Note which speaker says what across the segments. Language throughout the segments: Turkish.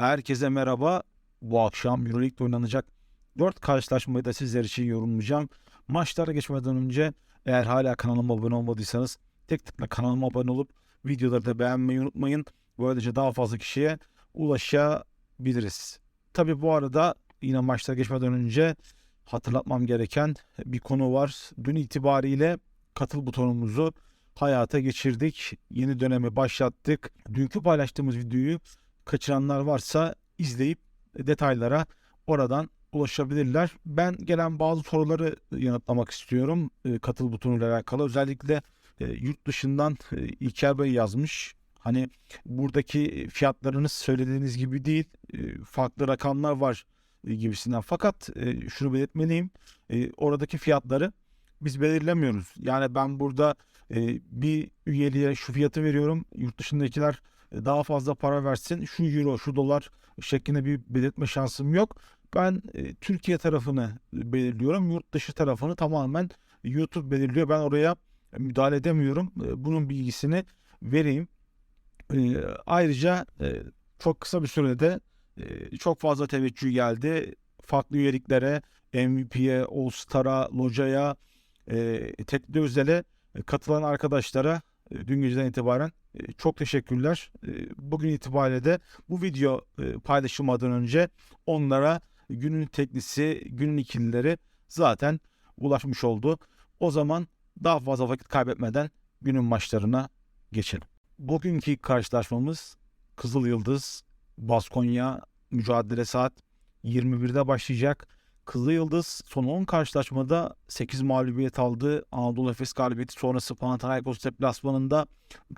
Speaker 1: Herkese merhaba. Bu akşam Euroleague'de oynanacak 4 karşılaşmayı da sizler için yorumlayacağım. Maçlara geçmeden önce eğer hala kanalıma abone olmadıysanız tek tıkla kanalıma abone olup videoları da beğenmeyi unutmayın. Böylece daha fazla kişiye ulaşabiliriz. Tabi bu arada yine maçlara geçmeden önce hatırlatmam gereken bir konu var. Dün itibariyle katıl butonumuzu hayata geçirdik. Yeni dönemi başlattık. Dünkü paylaştığımız videoyu kaçıranlar varsa izleyip detaylara oradan ulaşabilirler. Ben gelen bazı soruları yanıtlamak istiyorum e, katıl butonuyla alakalı. Özellikle e, yurt dışından e, İlker Bey yazmış. Hani buradaki fiyatlarınız söylediğiniz gibi değil. farklı rakamlar var gibisinden. Fakat şunu belirtmeliyim. Oradaki fiyatları biz belirlemiyoruz. Yani ben burada bir üyeliğe şu fiyatı veriyorum. Yurt dışındakiler daha fazla para versin. Şu euro, şu dolar şeklinde bir belirtme şansım yok. Ben e, Türkiye tarafını belirliyorum. Yurt dışı tarafını tamamen YouTube belirliyor. Ben oraya müdahale edemiyorum. E, bunun bilgisini vereyim. E, ayrıca e, çok kısa bir sürede e, çok fazla teveccüh geldi. Farklı üyeliklere, MVP'ye, All Star'a, Loca'ya, e, tekli özele e, katılan arkadaşlara e, dün geceden itibaren e, çok teşekkürler. E, Bugün itibariyle de bu video e, paylaşılmadan önce onlara günün teklisi, günün ikilileri zaten ulaşmış oldu. O zaman daha fazla vakit kaybetmeden günün maçlarına geçelim. Bugünkü karşılaşmamız Kızıl Yıldız, Baskonya mücadele saat 21'de başlayacak. Kızıl Yıldız son 10 karşılaşmada 8 mağlubiyet aldı. Anadolu Efes galibiyeti sonrası Panathinaikos deplasmanında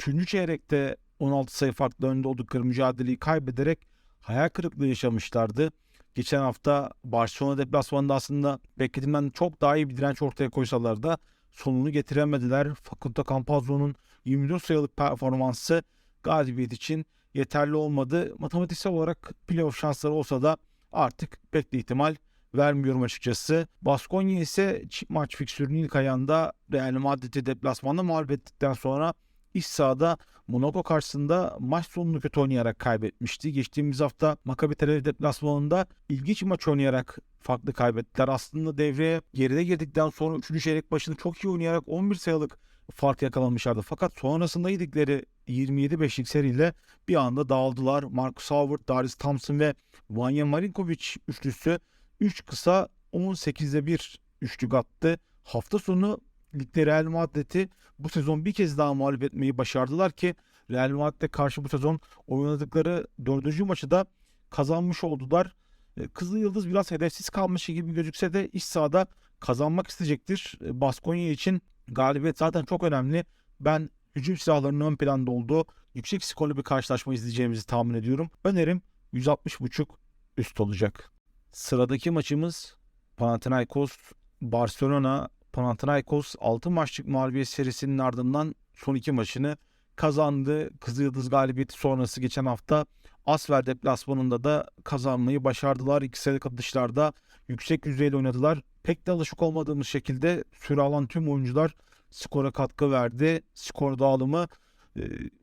Speaker 1: 3. çeyrekte 16 sayı farklı önde oldukları mücadeleyi kaybederek hayal kırıklığı yaşamışlardı. Geçen hafta Barcelona deplasmanında aslında beklediğimden çok daha iyi bir direnç ortaya koysalar da sonunu getiremediler. Fakulta Campazzo'nun 24 sayılık performansı galibiyet için yeterli olmadı. Matematiksel olarak playoff şansları olsa da artık pek de ihtimal vermiyorum açıkçası. Baskonya ise maç fiksürünün ilk ayağında Real Madrid'i deplasmanda mağlup ettikten sonra iç sahada Monaco karşısında maç sonunu kötü oynayarak kaybetmişti. Geçtiğimiz hafta Maccabi Tel Aviv deplasmanında ilginç maç oynayarak farklı kaybettiler. Aslında devreye geride girdikten sonra 3. çeyrek başını çok iyi oynayarak 11 sayılık fark yakalamışlardı. Fakat sonrasında yedikleri 27-5'lik seriyle bir anda dağıldılar. Marcus Howard, Darius Thompson ve Vanya Marinkovic üçlüsü 3 kısa 18'de 1 üçlük attı. Hafta sonu ligde Real Madrid'i bu sezon bir kez daha mağlup etmeyi başardılar ki Real Madrid'e karşı bu sezon oynadıkları dördüncü maçı da kazanmış oldular. E, Kızıl Yıldız biraz hedefsiz kalmış gibi gözükse de iç sahada kazanmak isteyecektir. E, Baskonya için galibiyet zaten çok önemli. Ben hücum silahlarının ön planda olduğu yüksek skorlu bir karşılaşma izleyeceğimizi tahmin ediyorum. Önerim 160.5 üst olacak. Sıradaki maçımız Panathinaikos Barcelona. Panathinaikos 6 maçlık mağlubiyet serisinin ardından son iki maçını kazandı. Kızıldız galibiyeti sonrası geçen hafta Asfer deplasmanında da kazanmayı başardılar. İki sayılık atışlarda yüksek düzeyde oynadılar. Pek de alışık olmadığımız şekilde süre alan tüm oyuncular skora katkı verdi. Skor dağılımı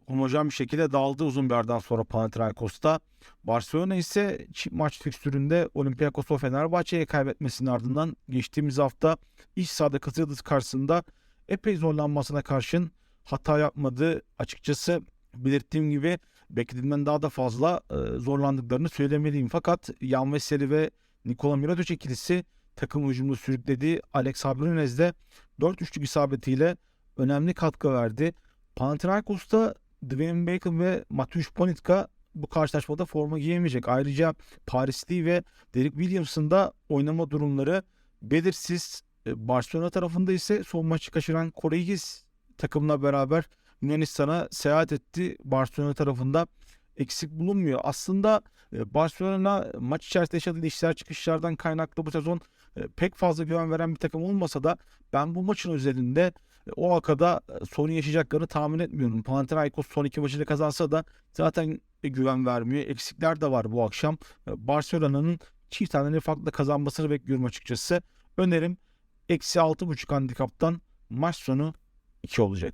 Speaker 1: homojen bir şekilde dağıldı uzun bir aradan sonra Panathinaikos'ta. Barcelona ise maç fikstüründe Olympiakos o Fenerbahçe'ye kaybetmesinin ardından geçtiğimiz hafta iç sahada Kızıldız karşısında epey zorlanmasına karşın hata yapmadı. Açıkçası belirttiğim gibi beklediğimden daha da fazla zorlandıklarını söylemeliyim. Fakat Yan Veseli ve Nikola Mirotic ikilisi takım hücumunu sürükledi. Alex Abrines de 4 üçlük isabetiyle önemli katkı verdi. Panathinaikos'ta Dwayne Bacon ve Mateusz Ponitka bu karşılaşmada forma giyemeyecek. Ayrıca Parisli ve Derek Williams'ın da oynama durumları belirsiz. E, Barcelona tarafında ise son maçı kaçıran Koreyiz takımla beraber Yunanistan'a seyahat etti. Barcelona tarafında eksik bulunmuyor. Aslında e, Barcelona maç içerisinde yaşadığı işler çıkışlardan kaynaklı bu sezon pek fazla güven veren bir takım olmasa da ben bu maçın özelinde e, o hakada sorun yaşayacaklarını tahmin etmiyorum. Panathinaikos son iki maçını kazansa da zaten güven vermiyor. Eksikler de var bu akşam. Barcelona'nın çift tane farklı kazanmasını bekliyorum açıkçası. Önerim eksi 6.5 handikaptan maç sonu 2 olacak.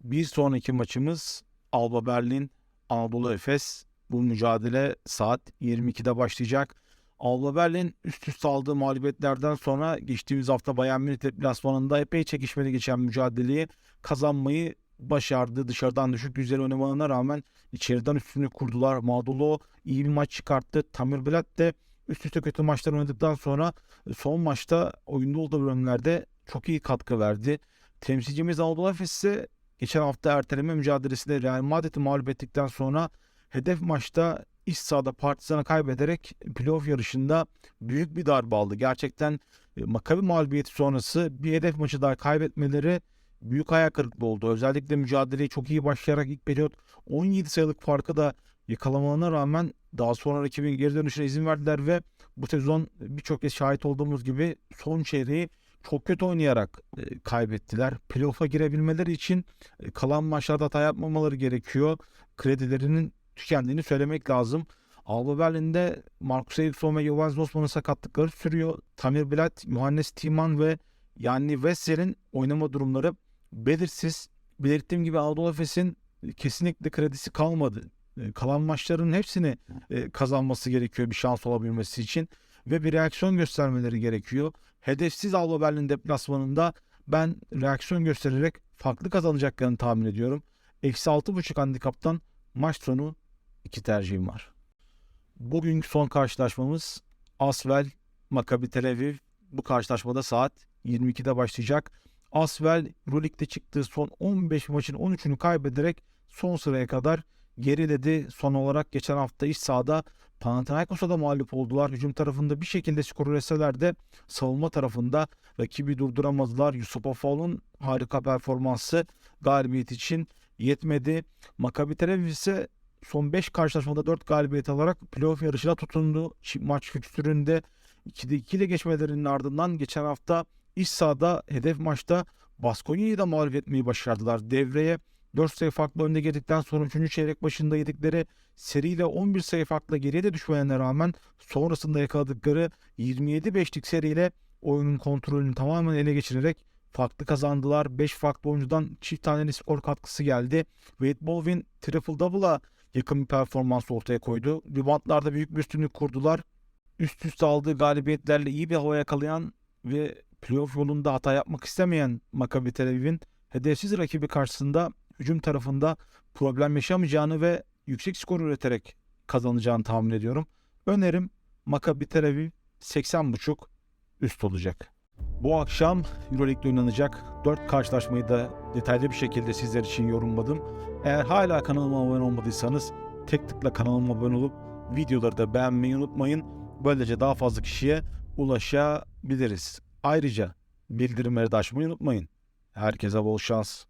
Speaker 1: Bir sonraki maçımız Alba Berlin Anadolu Efes. Bu mücadele saat 22'de başlayacak. Alba Berlin üst üste aldığı mağlubiyetlerden sonra geçtiğimiz hafta Bayern Münih deplasmanında epey çekişmeli geçen mücadeleyi kazanmayı başardı. Dışarıdan düşük güzel oynamalarına rağmen içeriden üstünlük kurdular. Madulo iyi bir maç çıkarttı. Tamir Bilat de üst üste kötü maçlar oynadıktan sonra son maçta oyunda olduğu bölümlerde çok iyi katkı verdi. Temsilcimiz Anadolu Efes ise geçen hafta erteleme mücadelesinde Real Madrid'i mağlup ettikten sonra hedef maçta iç sahada Partizan'a kaybederek playoff yarışında büyük bir darbe aldı. Gerçekten e, Makabi mağlubiyeti sonrası bir hedef maçı daha kaybetmeleri büyük ayak kırıklığı oldu. Özellikle mücadeleyi çok iyi başlayarak ilk periyot 17 sayılık farkı da yakalamalarına rağmen daha sonra rakibin geri dönüşüne izin verdiler ve bu sezon birçok kez şahit olduğumuz gibi son çeyreği çok kötü oynayarak e, kaybettiler. Playoff'a girebilmeleri için e, kalan maçlarda hata yapmamaları gerekiyor. Kredilerinin tükendiğini söylemek lazım. Alba Berlin'de Marcus Eriksson ve Jovan Zosman'ın sakatlıkları sürüyor. Tamir Bilat, Johannes Timan ve Yanni Wesser'in oynama durumları belirsiz. Belirttiğim gibi Anadolu Efes'in kesinlikle kredisi kalmadı. E, Kalan maçların hepsini e, kazanması gerekiyor bir şans olabilmesi için ve bir reaksiyon göstermeleri gerekiyor. Hedefsiz Alba Berlin deplasmanında ben reaksiyon göstererek farklı kazanacaklarını tahmin ediyorum. Eksi 6.5 handikaptan maç sonu iki tercihim var. Bugünkü son karşılaşmamız Asvel Maccabi Tel Aviv. Bu karşılaşmada saat 22'de başlayacak. Asvel Euroleague'de çıktığı son 15 maçın 13'ünü kaybederek son sıraya kadar geriledi. Son olarak geçen hafta iç sahada Panathinaikos'a da mağlup oldular. Hücum tarafında bir şekilde skor üretseler de savunma tarafında rakibi durduramadılar. Yusuf Afal'ın harika performansı galibiyet için yetmedi. Maccabi Tel Aviv ise son 5 karşılaşmada 4 galibiyet alarak playoff yarışına tutundu. Maç fikstüründe 2'de 2 ile geçmelerinin ardından geçen hafta iç sahada hedef maçta Baskonya'yı da mağlup etmeyi başardılar. Devreye 4 sayı farklı önde girdikten sonra 3. çeyrek başında yedikleri seriyle 11 sayı farklı geriye de düşmelerine rağmen sonrasında yakaladıkları 27-5'lik seriyle oyunun kontrolünü tamamen ele geçirerek farklı kazandılar. 5 farklı oyuncudan çift taneli skor katkısı geldi. Wade Baldwin triple double'a yakın bir performans ortaya koydu. Reboundlarda büyük bir üstünlük kurdular. Üst üste aldığı galibiyetlerle iyi bir hava yakalayan ve playoff yolunda hata yapmak istemeyen Maccabi Tel Aviv'in hedefsiz rakibi karşısında hücum tarafında problem yaşamayacağını ve yüksek skor üreterek kazanacağını tahmin ediyorum. Önerim Maccabi Tel Aviv 80.5 üst olacak. Bu akşam Euroleague'de oynanacak 4 karşılaşmayı da detaylı bir şekilde sizler için yorumladım. Eğer hala kanalıma abone olmadıysanız tek tıkla kanalıma abone olup videoları da beğenmeyi unutmayın. Böylece daha fazla kişiye ulaşabiliriz. Ayrıca bildirimleri de açmayı unutmayın. Herkese bol şans.